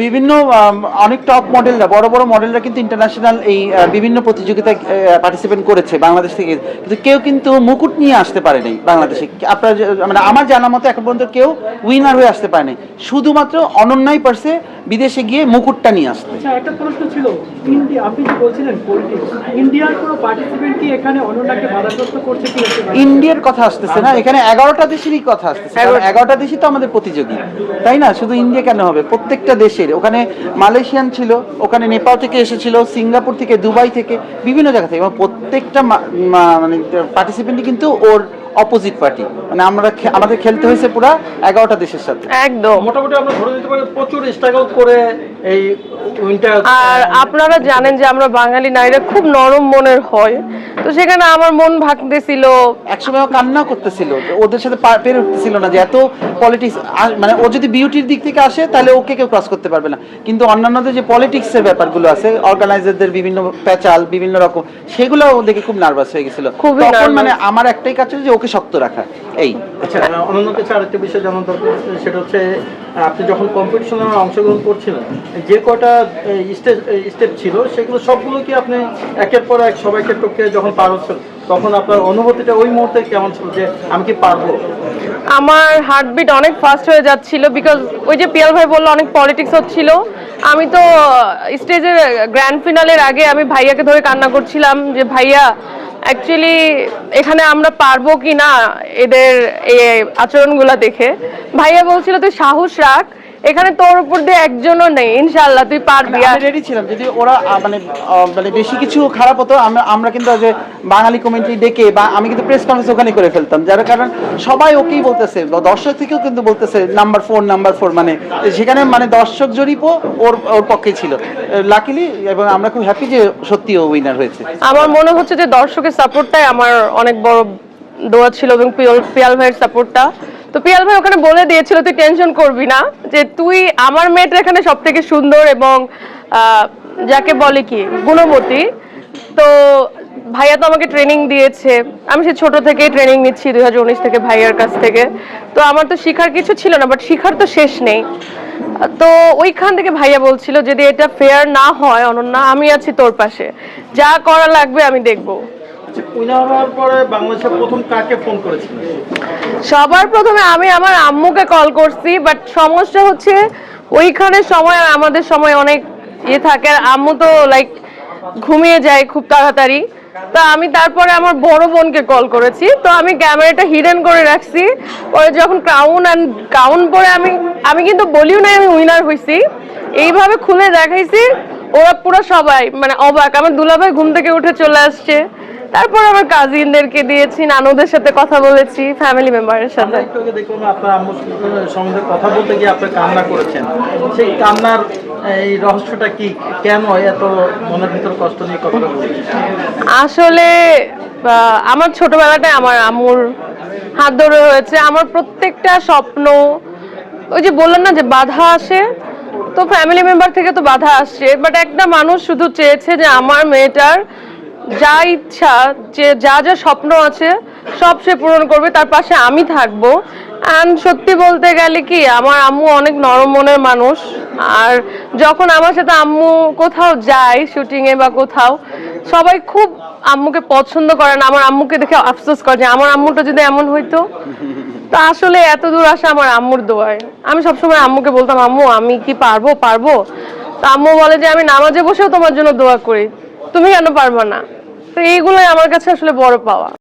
বিভিন্ন অনেক টপ মডেলরা বড় বড় মডেলরা কিন্তু ইন্টারন্যাশনাল এই বিভিন্ন প্রতিযোগিতায় পার্টিসিপেট করেছে বাংলাদেশ থেকে। কিন্তু কেউ কিন্তু মুকুট নিয়ে আসতে পারেনি বাংলাদেশে। আপনার মানে আমার জানা মতো এখন পর্যন্ত কেউ উইনার হয়ে আসতে পারেনি। শুধুমাত্র অনন্যাই পারছে বিদেশে গিয়ে মুকুটটা নিয়ে আসতে। আচ্ছা একটা প্রশ্ন ছিল। আপনি যে বলছিলেন ইন্ডিয়ার কোনো পার্টিসিপেন্ট কি এখানে অনন্যাকে বাধাগ্রস্ত করছে কি ইন্ডিয়ার কথা আসতেছে না এখানে এগারোটা দেশেরই কথা আসতেছে। এগারোটা দেশই তো আমাদের প্রতিযোগী তাই না? শুধু ইন্ডিয়া কেন হবে? প্রত্যেকটা দেশের ওখানে মালয়েশিয়ান ছিল ওখানে নেপাল থেকে এসেছিল সিঙ্গাপুর থেকে দুবাই থেকে বিভিন্ন জায়গা থেকে। এবং প্রত্যেকটা মানে পার্টিসিপেন্টই কিন্তু ওর অপোজিট পার্টি মানে আমরা আমাদের খেলতে হয়েছে পুরো এগারোটা দেশের সাথে। একদম। মোটামুটি আমরা ধরে নিতে পারি প্রচুর স্ট্রাগল করে এই উইন্টার আর আপনারা জানেন যে আমরা বাঙালি নারীরা খুব নরম মনের হয়। তো সেখানে আমার মন ভাঙতেছিল। একসময় কান্না করতেছিল। ওদের সাথে পেরে উঠতেছিল না যে এত পলিটিক্স মানে ও যদি বিউটির দিক থেকে আসে তাহলে ওকে কেউ ক্রস করতে পারবে না। কিন্তু অন্যান্যদের যে পলিটিক্সের ব্যাপারগুলো আছে অর্গানাইজারদের বিভিন্ন প্যাচাল বিভিন্ন রকম সেগুলো ও দেখে খুব নার্ভাস হয়ে গেছিল। তখন মানে আমার একটাই কাজ ছিল যে ওকে শক্ত রাখা। এই। আচ্ছা অনন্য কিছু আরেকটা বিষয় জানার দরকার সেটা হচ্ছে আপনি যখন কম্পিটিশনে অংশগ্রহণ করছিলেন যে কটা স্টেজ স্টেপ ছিল সেগুলো সবগুলো কি আপনি একের পর এক সবাইকে টপকে যখন পার হচ্ছেন তখন আপনার অনুভূতিটা ওই মুহূর্তে কেমন ছিল যে আমি কি পারব? আমার হার্টবিট অনেক ফাস্ট হয়ে যাচ্ছিল বিকজ ওই যে পিয়াল ভাই বলল, অনেক পলিটিক্স হচ্ছিল। আমি তো স্টেজের গ্র্যান্ড ফিনালের আগে আমি ভাইয়াকে ধরে কান্না করছিলাম যে, ভাইয়া অ্যাকচুয়ালি এখানে আমরা পারব কি না এদের এই আচরণগুলো দেখে? ভাইয়া বলছিল, তুই সাহস রাখ এখানে তোর উপর দিয়ে একজনও নেই ইনশাল্লাহ তুই পারবি। আর আমি রেডি ছিলাম যদি ওরা মানে মানে বেশি কিছু খারাপ হতো আমরা আমরা কিন্তু যে বাঙালি কমিটি ডেকে বা আমি কিন্তু প্রেস কনফারেন্স ওখানে করে ফেলতাম যার কারণ সবাই ওকেই বলতেছে বা দর্শক থেকেও কিন্তু বলতেছে নাম্বার ফোর নাম্বার ফোর মানে সেখানে মানে দর্শক জরিপও ওর ওর পক্ষে ছিল। লাকিলি এবং আমরা খুব হ্যাপি যে সত্যি ও উইনার হয়েছে। আমার মনে হচ্ছে যে দর্শকের সাপোর্টটাই আমার অনেক বড় দোয়া ছিল এবং পিয়াল পিয়াল ভাইয়ের সাপোর্টটা তো পিয়াল ভাই ওখানে বলে দিয়েছিল, তুই টেনশন করবি না, যে তুই আমার মেয়েটা এখানে সব থেকে সুন্দর এবং যাকে বলে কি, গুণবতী। তো ভাইয়া তো আমাকে ট্রেনিং দিয়েছে। আমি সে ছোট থেকেই ট্রেনিং নিচ্ছি, দুই হাজার উনিশ থেকে ভাইয়ার কাছ থেকে। তো আমার তো শিখার কিছু ছিল না বাট শিখার তো শেষ নেই। তো ওইখান থেকে ভাইয়া বলছিল, যদি এটা ফেয়ার না হয় অনন্যা, আমি আছি তোর পাশে। যা করা লাগবে আমি দেখব। করেছিলেন? সবার প্রথমে আমি আমার আম্মুকে কল করছি বাট সমস্যা হচ্ছে ওইখানে সময় আমাদের সময় অনেক ইয়ে থাকে, আর আম্মু তো লাইক ঘুমিয়ে যায় খুব তাড়াতাড়ি। তো আমি তারপরে আমার বড় বোনকে কল করেছি, তো আমি ক্যামেরাটা হিডেন করে রাখছি। পরে যখন ক্রাউন অ্যান্ড ক্রাউন পরে আমি আমি কিন্তু বলিও নাই আমি উইনার হয়েছি এইভাবে খুলে দেখাইছি, ওরা পুরো সবাই মানে অবাক, আমার দুলাভাই ঘুম থেকে উঠে চলে আসছে। তারপর আমার কাজিনদেরকে দিয়েছি নানুদের সাথে কথা বলেছি ফ্যামিলি মেম্বারের সাথে। একটু আগে দেখলাম আপনার আম্মুর সম্বন্ধে কথা বলতে গিয়ে আপনি কান্না করেছেন। সেই কান্নার এই রহস্যটা কি কেন এত মনের ভিতর কষ্ট নিয়ে বলছেন? আসলে আমার ছোটবেলাটায় আমার আম্মুর হাত ধরে হয়েছে। আমার প্রত্যেকটা স্বপ্ন ওই যে বললেন না যে বাধা আসে তো ফ্যামিলি মেম্বার থেকে তো বাধা আসছে। বাট একটা মানুষ শুধু চেয়েছে যে আমার মেয়েটার যা ইচ্ছা, যে যা যা স্বপ্ন আছে, সব সে পূরণ করবে, তার পাশে আমি থাকব। অ্যান্ড সত্যি বলতে গেলে কি, আমার আম্মু অনেক নরম মনের মানুষ। আর যখন আমার সাথে আম্মু কোথাও যায় শুটিংয়ে বা কোথাও, সবাই খুব আম্মুকে পছন্দ করে না। আমার আম্মুকে দেখে আফসোস করে যে, আমার আম্মুটা যদি এমন হইতো? তো আসলে এত দূর আসা আমার আম্মুর দোয়ায়। আমি সবসময় আম্মুকে বলতাম, আম্মু, আমি কি পারব? পারব? তো আম্মু বলে যে, আমি নামাজে বসেও তোমার জন্য দোয়া করি। তুমি কেন পারবা না? তো এইগুলোই আমার কাছে আসলে বড় পাওয়া।